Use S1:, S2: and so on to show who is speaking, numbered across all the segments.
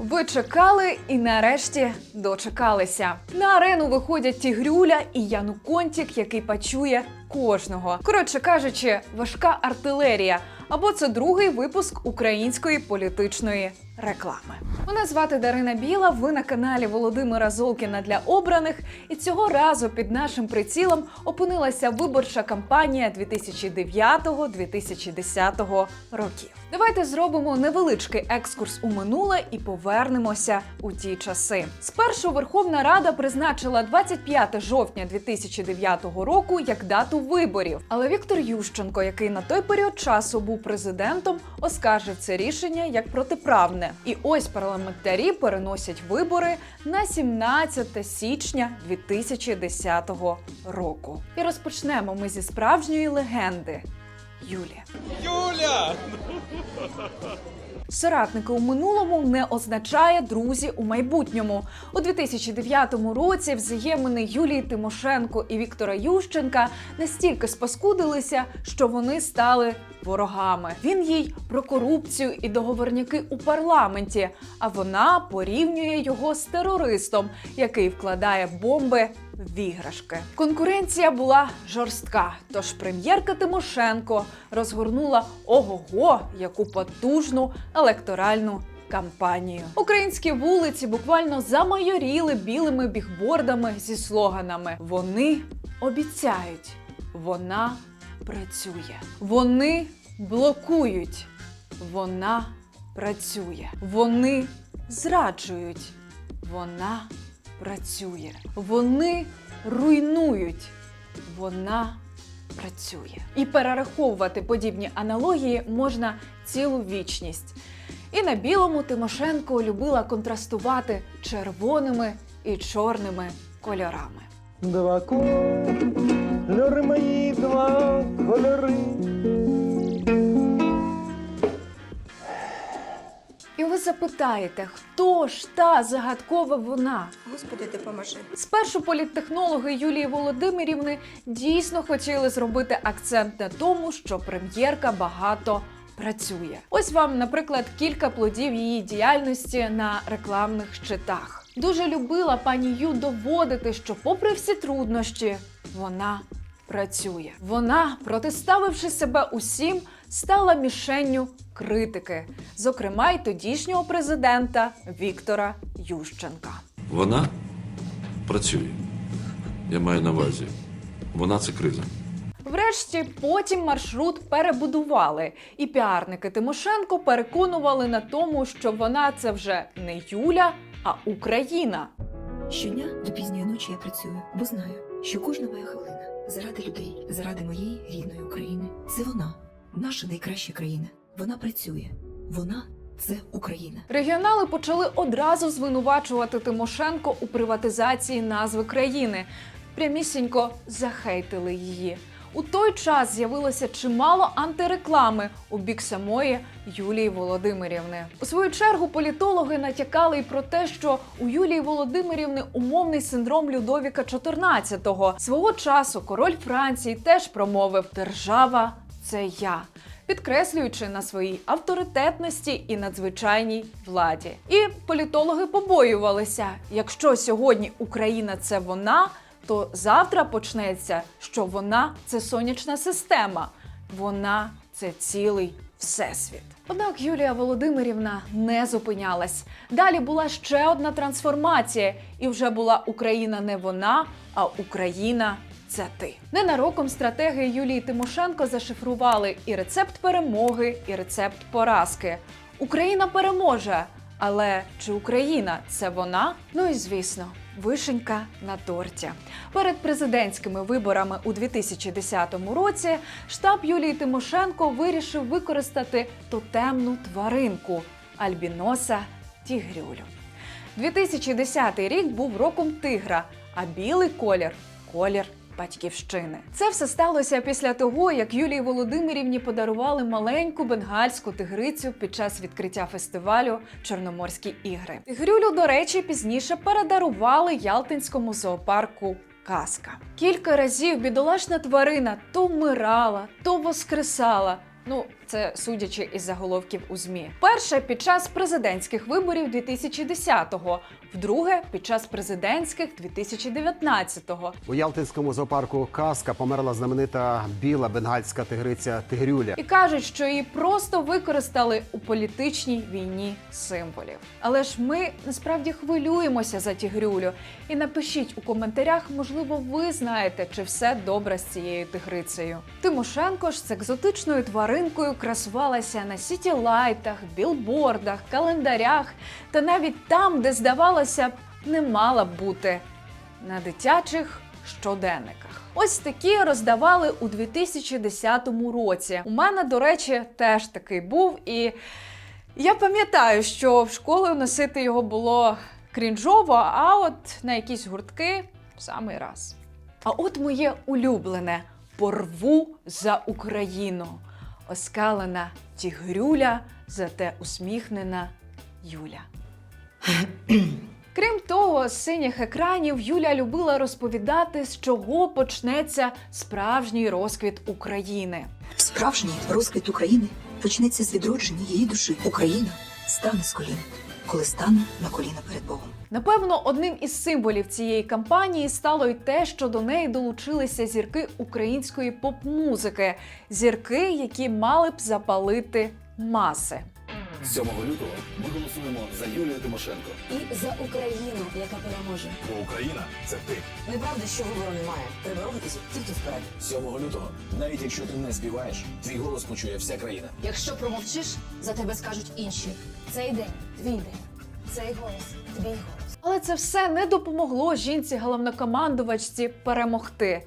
S1: Ви чекали і нарешті дочекалися. На арену виходять Тігрюля і Януконтік, який пачує кожного. Коротше кажучи, важка артилерія. Або це другий випуск української політичної реклами. Мене звати Дарина Біла. Ви на каналі Володимира Золкіна для обраних. І цього разу під нашим прицілом опинилася виборча кампанія 2009-2010 років. Давайте зробимо невеличкий екскурс у минуле і повернемося у ті часи. Спершу Верховна Рада призначила 25 жовтня 2009 року як дату виборів. Але Віктор Ющенко, який на той період часу був президентом, оскаржив це рішення як протиправне. І ось парламентарі переносять вибори на 17 січня 2010 року. І розпочнемо ми зі справжньої легенди Юлі.
S2: Юля!
S1: Соратники у минулому не означає друзі у майбутньому. У 2009 році взаємини Юлії Тимошенко і Віктора Ющенка настільки спаскудилися, що вони стали ворогами. Він їй про корупцію і договорняки у парламенті, а вона порівнює його з терористом, який вкладає бомби іграшки. Конкуренція була жорстка. Тож прем'єрка Тимошенко розгорнула ого-го, яку потужну електоральну кампанію. Українські вулиці буквально замайоріли білими бігбордами зі слоганами: Вони обіцяють, вона працює. Вони блокують, вона працює. Вони зраджують, вона працює. Вони руйнують, вона працює. І перераховувати подібні аналогії можна цілу вічність. І на білому Тимошенко любила контрастувати червоними і чорними кольорами.
S3: Два кольори мої, два кольори.
S1: І ви запитаєте, хто ж та загадкова вона?
S4: Господи, допоможи.
S1: Спершу політтехнологи Юлії Володимирівни дійсно хотіли зробити акцент на тому, що прем'єрка багато працює. Ось вам, наприклад, кілька плодів її діяльності на рекламних щитах. Дуже любила пані Ю доводити, що, попри всі труднощі, вона працює. Вона, протиставивши себе усім, стала мішенню критики, зокрема й тодішнього президента Віктора Ющенка.
S5: Вона працює. Я маю на увазі. Вона це криза.
S1: Врешті потім маршрут перебудували, і піарники Тимошенко переконували на тому, що вона це вже не Юля, а Україна.
S4: Щодня до пізньої ночі я працюю, бо знаю, що кожна моя хвилина заради людей, заради моєї рідної України. Це вона, наша найкраща країна. Вона працює. Вона це Україна.
S1: Регіонали почали одразу звинувачувати Тимошенко у приватизації назви країни. Прямісінько захейтили її. У той час з'явилося чимало антиреклами у бік самої Юлії Володимирівни. У свою чергу політологи натякали й про те, що у Юлії Володимирівни умовний синдром Людовіка XIV. Свого часу король Франції теж промовив Держава це я підкреслюючи на своїй авторитетності і надзвичайній владі. І політологи побоювалися: якщо сьогодні Україна це вона, то завтра почнеться, що вона це сонячна система, вона це цілий всесвіт. Однак Юлія Володимирівна не зупинялась. Далі була ще одна трансформація, і вже була Україна не вона, а Україна це ти. Ненароком стратегії Юлії Тимошенко зашифрували і рецепт перемоги, і рецепт поразки. Україна переможе. Але чи Україна це вона? Ну і звісно, вишенька на торті. Перед президентськими виборами у 2010 році штаб Юлії Тимошенко вирішив використати тотемну тваринку альбіноса Тігрюлю. 2010 рік був роком тигра, а білий колір колір батьківщини. Це все сталося після того, як Юлії Володимирівні подарували маленьку бенгальську тигрицю під час відкриття фестивалю Чорноморські ігри. Тигрюлю, до речі, пізніше передарували Ялтинському зоопарку. Казка кілька разів бідолашна тварина то вмирала, то воскресала. Ну, Це судячи із заголовків у змі. Перше під час президентських виборів 2010-го, вдруге під час президентських 2019-го.
S2: У Ялтинському зоопарку Казка померла знаменита біла бенгальська тигриця Тигрюля.
S1: І кажуть, що її просто використали у політичній війні символів. Але ж ми насправді хвилюємося за тігрюлю. І напишіть у коментарях, можливо, ви знаєте, чи все добре з цією тигрицею. Тимошенко ж з екзотичною тваринкою красувалася на сітілайтах, білбордах, календарях та навіть там, де здавалося б, не мала б бути на дитячих щоденниках. Ось такі роздавали у 2010 році. У мене, до речі, теж такий був, і я пам'ятаю, що в школу носити його було крінжово, а от на якісь гуртки в самий раз. А от моє улюблене порву за Україну. Оскалена тігрюля, зате усміхнена Юля. Крім того, з синіх екранів Юля любила розповідати, з чого почнеться справжній розквіт України.
S4: Справжній розквіт України почнеться з відродження її душі. Україна стане з колін, коли стане на коліна перед Богом.
S1: Напевно, одним із символів цієї кампанії стало й те, що до неї долучилися зірки української поп-музики, зірки, які мали б запалити маси.
S6: 7 лютого ми голосуємо за Юлію Тимошенко.
S7: і за Україну, яка переможе.
S6: Бо Україна це ти.
S7: Неправда, що вибору немає. Треба рухатися тільки вперед.
S6: 7 лютого, навіть якщо ти не співаєш, твій голос почує вся країна.
S7: Якщо промовчиш, за тебе скажуть інші. Цей день твій день. Цей голос твій голос.
S1: Але це все не допомогло жінці головнокомандувачці перемогти.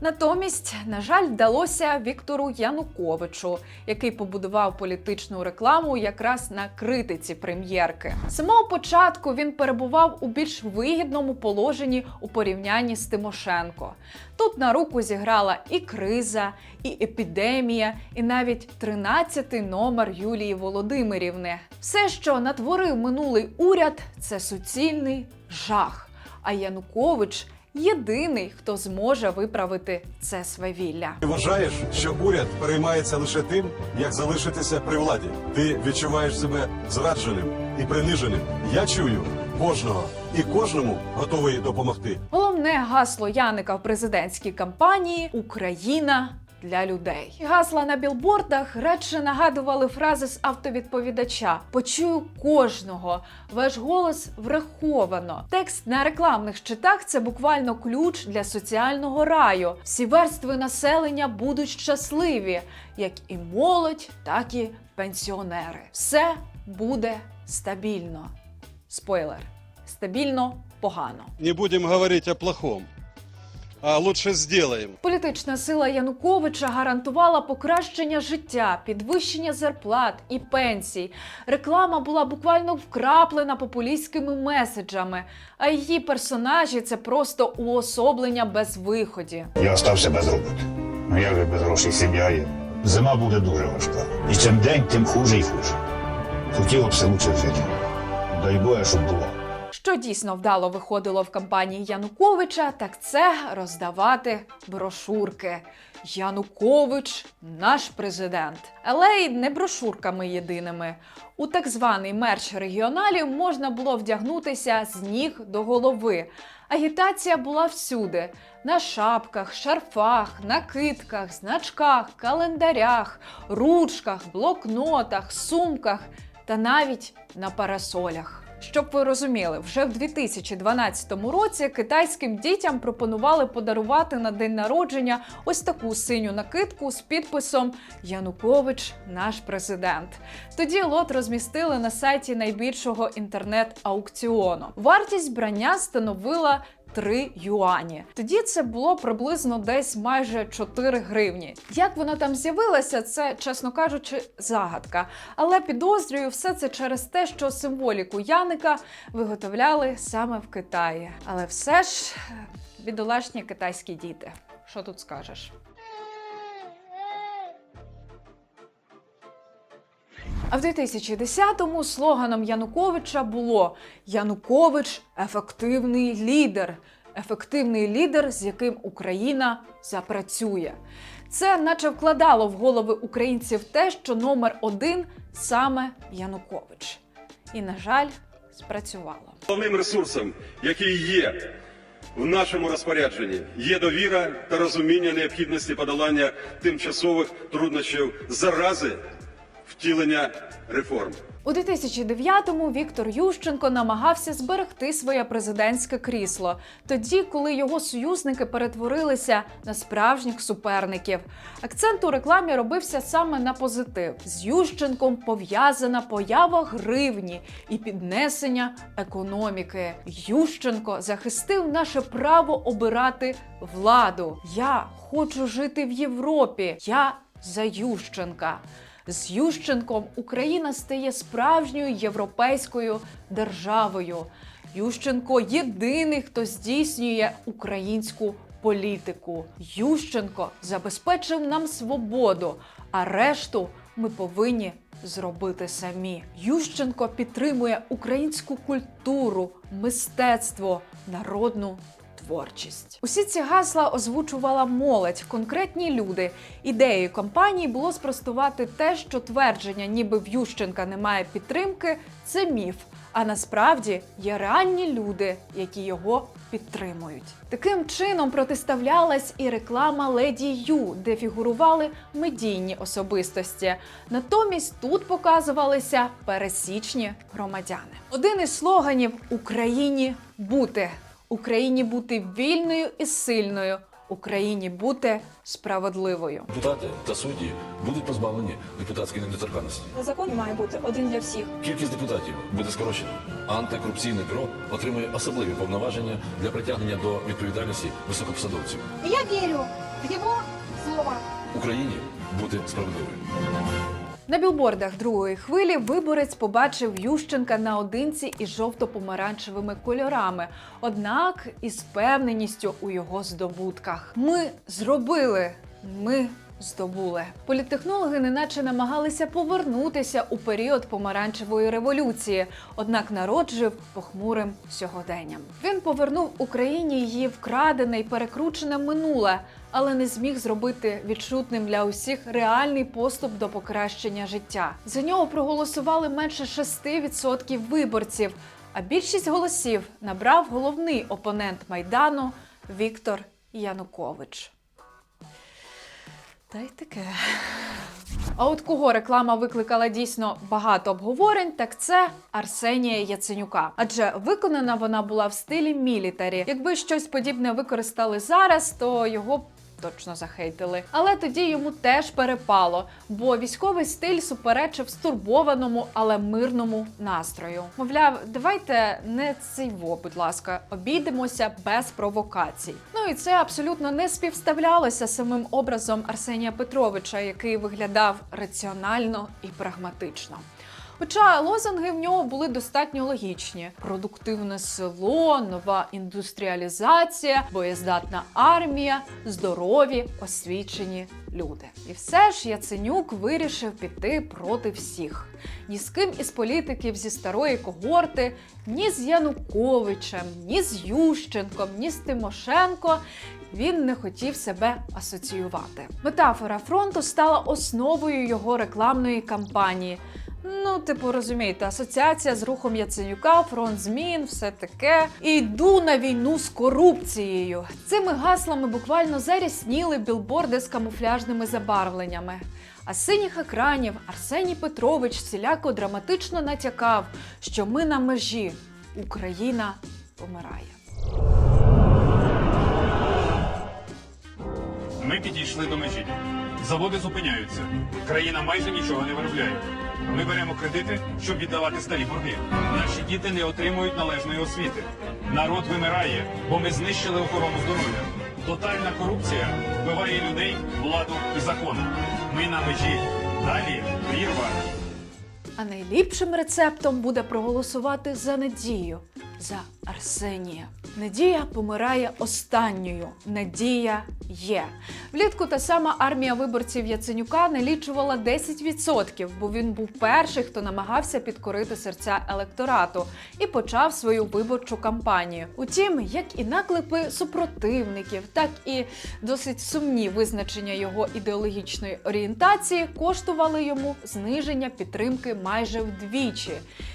S1: Натомість, на жаль, вдалося Віктору Януковичу, який побудував політичну рекламу якраз на критиці прем'єрки. З самого початку він перебував у більш вигідному положенні у порівнянні з Тимошенко. Тут на руку зіграла і криза, і епідемія, і навіть 13-й номер Юлії Володимирівни. Все, що натворив минулий уряд, це суцільний жах. А Янукович єдиний, хто зможе виправити це свавілля.
S8: Ти вважаєш, що уряд переймається лише тим, як залишитися при владі. Ти відчуваєш себе зрадженим і приниженим. Я чую кожного і кожному готовий допомогти.
S1: Головне гасло Яника в президентській кампанії Україна. Для людей гасла на білбордах радше нагадували фрази з автовідповідача: Почую кожного, ваш голос враховано. Текст на рекламних щитах це буквально ключ для соціального раю. Всі верстви населення будуть щасливі, як і молодь, так і пенсіонери. Все буде стабільно. Спойлер: стабільно погано.
S9: Не будем говорить о плохом, а лучше сделаем.
S1: Політична сила Януковича гарантувала покращення життя, підвищення зарплат і пенсій. Реклама була буквально вкраплена популістськими меседжами, а її персонажі це просто уособлення без виході.
S10: Я остався без роботи. Ну як же без грошей сім'я є? Зима буде дуже важка. І чим день, тим хуже і хуже. Хотіло б все лучше жити. Дай Боже, щоб було.
S1: Що дійсно вдало виходило в кампанії Януковича, так це роздавати брошурки. Янукович наш президент. Але й не брошурками єдиними. У так званий мерч регіоналів можна було вдягнутися з ніг до голови. Агітація була всюди: на шапках, шарфах, накидках, значках, календарях, ручках, блокнотах, сумках та навіть на парасолях. Щоб ви розуміли, вже в 2012 році китайським дітям пропонували подарувати на день народження ось таку синю накидку з підписом Янукович, наш президент. Тоді лот розмістили на сайті найбільшого інтернет-аукціону. Вартість брання становила 3 юані. Тоді це було приблизно десь майже 4 гривні. Як вона там з'явилася, це, чесно кажучи, загадка. Але підозрюю все це через те, що символіку Яника виготовляли саме в Китаї. Але все ж е, бідолашні китайські діти. Що тут скажеш? А в 2010-му слоганом Януковича було Янукович ефективний лідер. Ефективний лідер, з яким Україна запрацює. Це наче вкладало в голови українців те, що номер один саме Янукович. І, на жаль, спрацювало.
S8: Головним ресурсом, який є в нашому розпорядженні, є довіра та розуміння необхідності подолання тимчасових труднощів зарази втілення реформ.
S1: У 2009-му Віктор Ющенко намагався зберегти своє президентське крісло, тоді, коли його союзники перетворилися на справжніх суперників. Акцент у рекламі робився саме на позитив. З Ющенком пов'язана поява гривні і піднесення економіки. Ющенко захистив наше право обирати владу. Я хочу жити в Європі. Я за Ющенка. З Ющенком Україна стає справжньою європейською державою. Ющенко єдиний, хто здійснює українську політику. Ющенко забезпечив нам свободу, а решту ми повинні зробити самі. Ющенко підтримує українську культуру, мистецтво, народну творчість. Усі ці гасла озвучувала молодь, конкретні люди. Ідеєю компанії було спростувати те, що твердження, ніби в Ющенка немає підтримки, це міф. А насправді є реальні люди, які його підтримують. Таким чином протиставлялась і реклама Леді Ю, де фігурували медійні особистості. Натомість тут показувалися пересічні громадяни. Один із слоганів Україні бути. Україні бути вільною і сильною, Україні бути справедливою.
S5: Депутати та судді будуть позбавлені депутатської недоторканності.
S7: Закон має бути один для всіх.
S5: Кількість депутатів буде скорочена. Антикорупційне бюро отримує особливі повноваження для притягнення до відповідальності високопосадовців.
S7: Я вірю в його слова.
S5: Україні бути справедливою.
S1: На білбордах другої хвилі виборець побачив Ющенка наодинці із жовто-помаранчевими кольорами, однак із впевненістю у його здобутках. Ми зробили. Ми. Здобули політтехнологи, неначе намагалися повернутися у період помаранчевої революції, однак народ жив похмурим сьогоденням. Він повернув Україні її вкрадене й перекручене минуле, але не зміг зробити відчутним для усіх реальний поступ до покращення життя. За нього проголосували менше 6% виборців. А більшість голосів набрав головний опонент майдану Віктор Янукович. Та й таке. А от кого реклама викликала дійсно багато обговорень, так це Арсенія Яценюка. Адже виконана вона була в стилі мілітарі. Якби щось подібне використали зараз, то його точно захейтили. Але тоді йому теж перепало, бо військовий стиль суперечив стурбованому, але мирному настрою. Мовляв, давайте не цейво, будь ласка, обійдемося без провокацій. Ну і це абсолютно не співставлялося самим образом Арсенія Петровича, який виглядав раціонально і прагматично. Хоча лозунги в нього були достатньо логічні: продуктивне село, нова індустріалізація, боєздатна армія, здорові, освічені люди. І все ж Яценюк вирішив піти проти всіх. Ні з ким із політиків зі старої когорти, ні з Януковичем, ні з Ющенком, ні з Тимошенко він не хотів себе асоціювати. Метафора фронту стала основою його рекламної кампанії. Ну, типу, розумієте, асоціація з рухом Яценюка, фронт змін, все таке. І йду на війну з корупцією. Цими гаслами буквально зарясніли білборди з камуфляжними забарвленнями. А синіх екранів Арсеній Петрович всіляко драматично натякав, що ми на межі. Україна помирає.
S11: Ми підійшли до межі. Заводи зупиняються. Країна майже нічого не виробляє. Ми беремо кредити, щоб віддавати старі борги. Наші діти не отримують належної освіти. Народ вимирає, бо ми знищили охорону здоров'я. Тотальна корупція вбиває людей, владу і закон. Ми на межі. Далі прірва.
S1: А найліпшим рецептом буде проголосувати за надію, за Арсенія. Надія помирає останньою. Надія є. Влітку та сама армія виборців Яценюка налічувала 10%, бо він був перший, хто намагався підкорити серця електорату і почав свою виборчу кампанію. Утім, як і наклепи супротивників, так і досить сумні визначення його ідеологічної орієнтації коштували йому зниження підтримки майже вдвічі.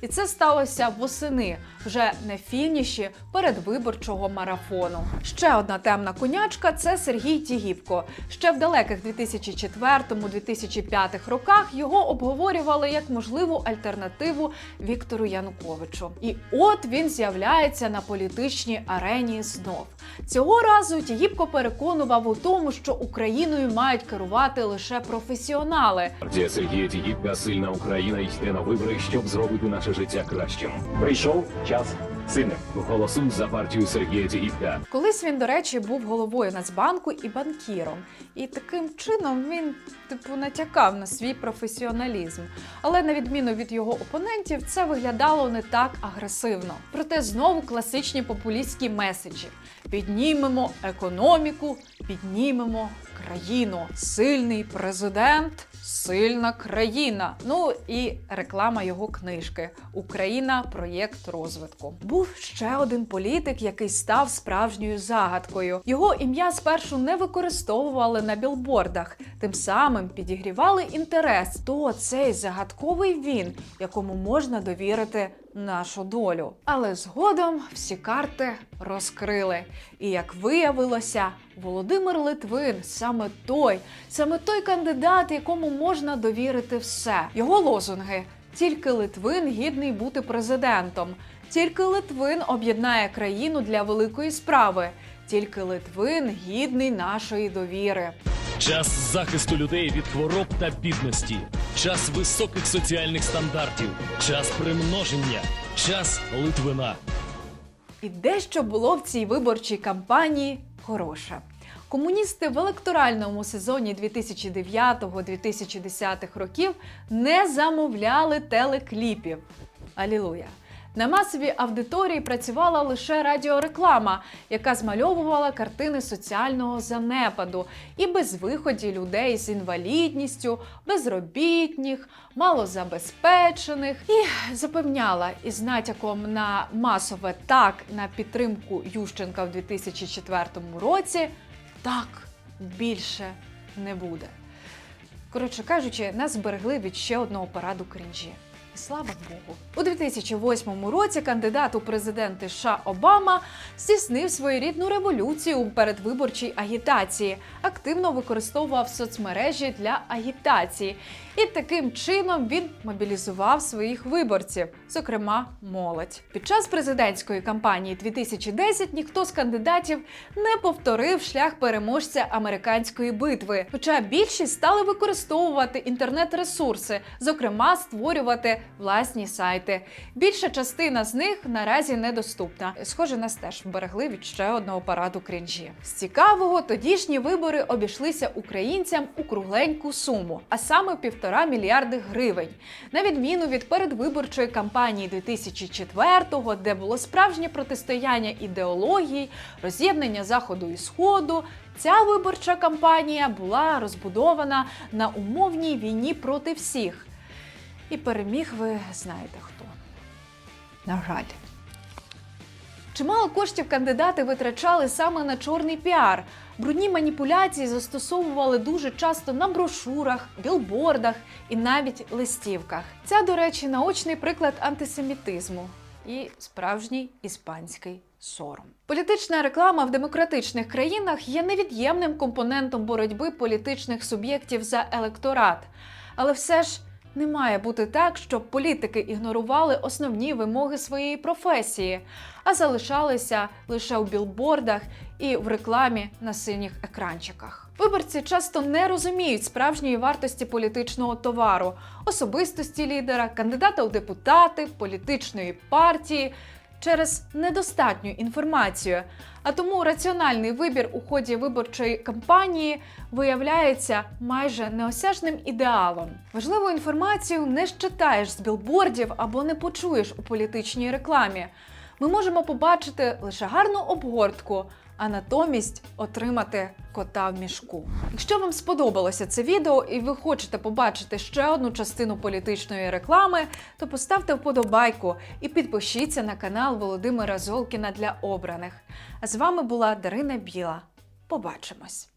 S1: І це сталося восени, вже на фініші передвиборчого марафону. Ще одна темна конячка це Сергій Тігіпко. Ще в далеких 2004-2005 роках його обговорювали як можливу альтернативу Віктору Януковичу. І от він з'являється на політичній арені знов. Цього разу Тігіпко переконував у тому, що Україною мають керувати лише професіонали,
S6: Партія Сергія Тігіпка сильна Україна йде на вибори, щоб зробити наше життя кращим. Прийшов час сильним. Голосуй за партію Сергія Тігіпка.
S1: Колись він, до речі, був головою Нацбанку і банкіром, і таким чином він, типу, натякав на свій професіоналізм. Але на відміну від його опонентів, це виглядало не так агресивно. Проте знову класичні популістські меседжі: піднімемо економіку, піднімемо країну. Сильний президент, сильна країна. Ну і реклама його книжки Україна проєкт розвитку. Був ще один політик, який став справжньою загадкою. Його ім'я спершу не використовували на білбордах, тим самим підігрівали інтерес. То цей загадковий він, якому можна довірити нашу долю. Але згодом всі карти розкрили. І як виявилося, Володимир Литвин саме той, саме той кандидат, якому можна довірити все. Його лозунги. Тільки Литвин гідний бути президентом. Тільки Литвин об'єднає країну для великої справи. Тільки Литвин гідний нашої довіри.
S12: Час захисту людей від хвороб та бідності, час високих соціальних стандартів, час примноження, час Литвина.
S1: І дещо було в цій виборчій кампанії хороше. Комуністи в електоральному сезоні 2009-2010 років не замовляли телекліпів. Алілуя! На масовій аудиторії працювала лише радіореклама, яка змальовувала картини соціального занепаду і безвиході людей з інвалідністю, безробітних, малозабезпечених, і запевняла із натяком на масове так на підтримку Ющенка в 2004 році. Так більше не буде. Коротше кажучи, нас зберегли від ще одного параду крінжі. Слава Богу. У 2008 році кандидат у президенти США Обама здійснив своєрідну революцію у передвиборчій агітації, активно використовував соцмережі для агітації. І таким чином він мобілізував своїх виборців, зокрема молодь. Під час президентської кампанії 2010 ніхто з кандидатів не повторив шлях переможця американської битви. Хоча більшість стали використовувати інтернет-ресурси, зокрема створювати власні сайти. Більша частина з них наразі недоступна. Схоже, нас теж вберегли від ще одного параду крінжі. З цікавого тодішні вибори обійшлися українцям у кругленьку суму, а саме півтора мільярди гривень. На відміну від передвиборчої кампанії 2004-го, де було справжнє протистояння ідеологій, роз'єднання заходу і сходу. Ця виборча кампанія була розбудована на умовній війні проти всіх. І переміг ви знаєте хто. На жаль. Чимало коштів кандидати витрачали саме на чорний піар. Брудні маніпуляції застосовували дуже часто на брошурах, білбордах і навіть листівках. Це, до речі, наочний приклад антисемітизму і справжній іспанський сором. Політична реклама в демократичних країнах є невід'ємним компонентом боротьби політичних суб'єктів за електорат. Але все ж не має бути так, щоб політики ігнорували основні вимоги своєї професії, а залишалися лише у білбордах і в рекламі на синіх екранчиках. Виборці часто не розуміють справжньої вартості політичного товару, особистості лідера, кандидата у депутати, політичної партії через недостатню інформацію. А тому раціональний вибір у ході виборчої кампанії виявляється майже неосяжним ідеалом. Важливу інформацію не щитаєш з білбордів або не почуєш у політичній рекламі. ми можемо побачити лише гарну обгортку, а натомість отримати кота в мішку. Якщо вам сподобалося це відео і ви хочете побачити ще одну частину політичної реклами, то поставте вподобайку і підпишіться на канал Володимира Золкіна для обраних. А з вами була Дарина Біла. Побачимось!